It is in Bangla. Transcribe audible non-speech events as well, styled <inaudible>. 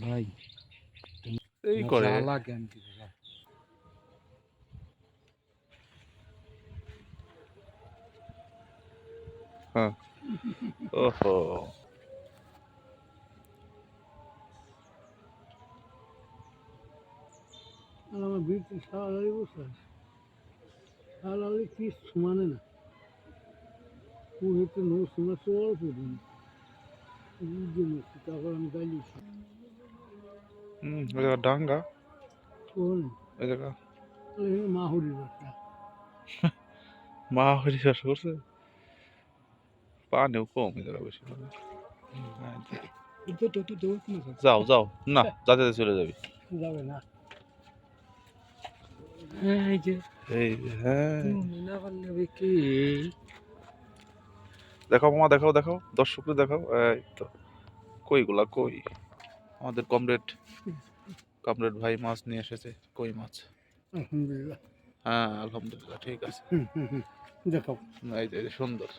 ভাই এই করে। কি ওহো। আর আমার বিটি সারালি বসে আছে। সারালি কি সমানে না। নো সীমা তো অল্প দিন তারপর আমি গাইছি হুম ওই জায়গা ডাঙ্গা। কোন? ওই জায়গা। মাহুরির বাচ্চা <laughs> মা হরি চাষ করছে? পানিও কম জায়গা বেশি। যাও। যাও না যাতে চলে যাবি। যাবে না। এই যে এই হ্যাঁ। কি? দেখাও মামা দেখাও দেখাও। দর্শকদের দেখাও। এই তো কইগুলা কই? আমাদের কমরেড কমরেড ভাই মাছ নিয়ে এসেছে কই মাছ? আলহামদুলিল্লাহ। হ্যাঁ আলহামদুলিল্লাহ ঠিক আছে। দেখাও। এই এই যে সুন্দর।